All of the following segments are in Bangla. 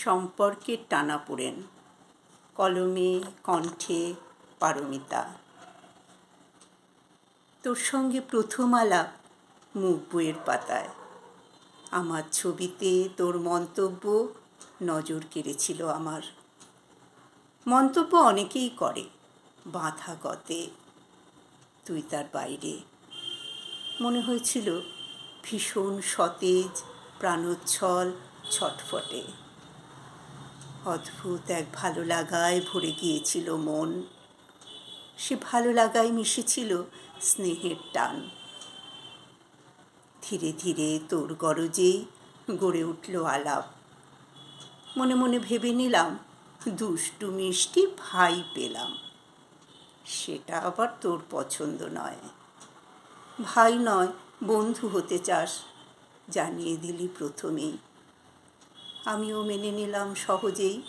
সম্পর্কের টানাপোড়েন কলমে, কণ্ঠে, পারমিতা। তোর সঙ্গে প্রথম আলাপ মুখ বইয়ের পাতায়। আমার ছবিতে তোর মন্তব্য নজর কেড়েছিল আমার। মন্তব্য অনেকেই করে, বাঁধা গতে। তুই তার বাইরে। মনে হয়েছিল ভীষণ সতেজ, প্রাণোচ্ছল, ছটফটে। অদ্ভুত এক ভালো লাগায় ভরে গিয়েছিল মন। সে ভালো লাগায় মিশেছিল স্নেহের টান। ধীরে ধীরে তোর গরজেই গড়ে উঠল আলাপ। মনে মনে ভেবে নিলাম, দুষ্টু মিষ্টি ভাই পেলাম। সেটা আবার তোর পছন্দ নয়। ভাই নয়, বন্ধু হতে চাস, জানিয়ে দিলি প্রথমেই। আমিও মেনে নিলাম সহজেই।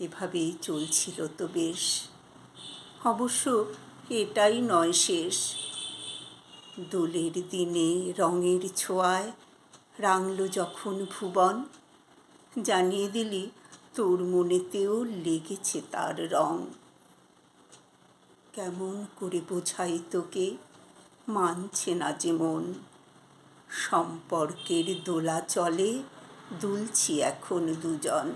এভাবেই চলছিল তো বেশ। অবশ্য এটাই নয় শেষ। দোলের দিনে রঙের ছোঁয়ায় রাঙল যখন ভুবন, জানিয়ে দিলি তোর মনেতেও লেগেছে তার রং। কেমন করে বোঝাই তোকে, মানছে না যে মন। সম্পর্কের দোলা চলে দুলছি এখন দুজন।